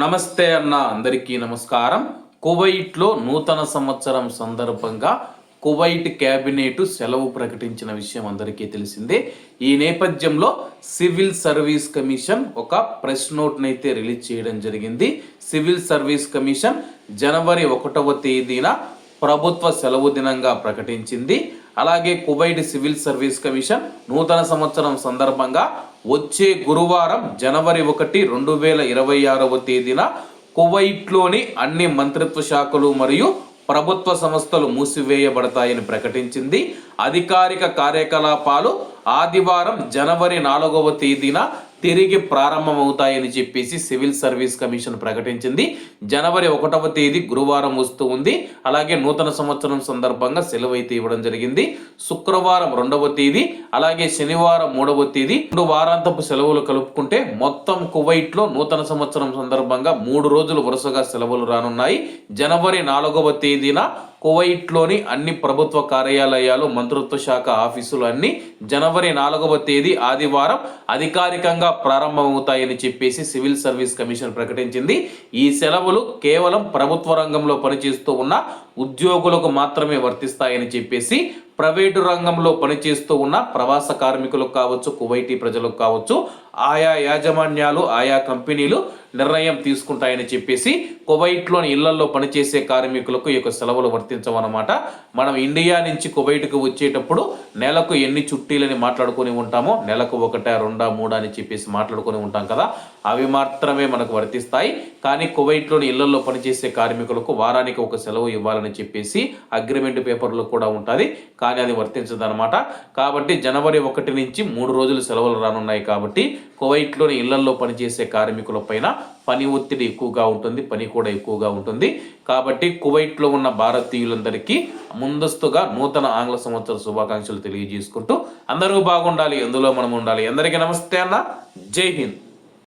నమస్తే అన్న అందరికీ నమస్కారం. కువైట్లో నూతన సంవత్సరం సందర్భంగా కువైట్ క్యాబినెట్ సెలవు ప్రకటించిన విషయం అందరికీ తెలిసిందే. ఈ నేపథ్యంలో సివిల్ సర్వీస్ కమిషన్ ఒక ప్రెస్ నోట్నైతే రిలీజ్ చేయడం జరిగింది. సివిల్ సర్వీస్ కమిషన్ జనవరి ఒకటవ తేదీన ప్రభుత్వ సెలవు దినంగా ప్రకటించింది. అలాగే కువైట్ సివిల్ సర్వీస్ కమిషన్ నూతన సంవత్సరం సందర్భంగా వచ్చే గురువారం జనవరి ఒకటి రెండు వేల ఇరవై ఆరవ తేదీన కువైట్లోని అన్ని మంత్రిత్వ శాఖలు మరియు ప్రభుత్వ సంస్థలు మూసివేయబడతాయని ప్రకటించింది. అధికారిక కార్యకలాపాలు ఆదివారం జనవరి నాలుగవ తేదీన తిరిగి ప్రారంభమవుతాయని చెప్పేసి సివిల్ సర్వీస్ కమిషన్ ప్రకటించింది. జనవరి ఒకటవ తేదీ గురువారం వస్తూ ఉంది. అలాగే నూతన సంవత్సరం సందర్భంగా సెలవు అయితే ఇవ్వడం జరిగింది. శుక్రవారం రెండవ తేదీ అలాగే శనివారం మూడవ తేదీ రెండు వారాంతపు సెలవులు కలుపుకుంటే మొత్తం కువైట్లో నూతన సంవత్సరం సందర్భంగా మూడు రోజులు వరుసగా సెలవులు రానున్నాయి. జనవరి నాలుగవ తేదీన కువైట్లోని అన్ని ప్రభుత్వ కార్యాలయాలు మంత్రిత్వ శాఖ ఆఫీసులు అన్ని జనవరి నాలుగవ తేదీ ఆదివారం అధికారికంగా ప్రారంభమవుతాయని చెప్పేసి సివిల్ సర్వీస్ కమిషన్ ప్రకటించింది. ఈ సెలవులు కేవలం ప్రభుత్వ రంగంలో పనిచేస్తూ ఉన్న ఉద్యోగులకు మాత్రమే వర్తిస్తాయని చెప్పేసి ప్రైవేటు రంగంలో పనిచేస్తూ ఉన్న ప్రవాస కార్మికులకు కావచ్చు కువైటీ ప్రజలకు కావచ్చు ఆయా యాజమాన్యాలు ఆయా కంపెనీలు నిర్ణయం తీసుకుంటాయని చెప్పేసి కువైట్లోని ఇళ్ళలో పనిచేసే కార్మికులకు ఈ యొక్క సెలవులు వర్తించవన్నమాట. మనం ఇండియా నుంచి కువైట్కు వచ్చేటప్పుడు నెలకు ఎన్ని చుట్టీలని మాట్లాడుకొని ఉంటామో నెలకు ఒకటా రెండా మూడా అని చెప్పేసి మాట్లాడుకొని ఉంటాం కదా అవి మాత్రమే మనకు వర్తిస్తాయి. కానీ కువైట్లోని ఇళ్ళలో పనిచేసే కార్మికులకు వారానికి ఒక సెలవు ఇవ్వాలని చెప్పేసి అగ్రిమెంట్ పేపర్లో కూడా ఉంటుంది. కానీ అది వర్తించదనమాట కాబట్టి జనవరి ఒకటి నుంచి మూడు రోజులు సెలవులు రానున్నాయి కాబట్టి కువైట్లోని ఇళ్ళల్లో పనిచేసే కార్మికుల పైన పని ఒత్తిడి ఎక్కువగా ఉంటుంది పని కూడా ఎక్కువగా ఉంటుంది. కాబట్టి కువైట్లో ఉన్న భారతీయులందరికీ ముందస్తుగా నూతన ఆంగ్ల సంవత్సర శుభాకాంక్షలు తెలియజేసుకుంటూ అందరూ బాగుండాలి ఎందులో మనం ఉండాలి. అందరికీ నమస్తే అన్న. జై హింద్.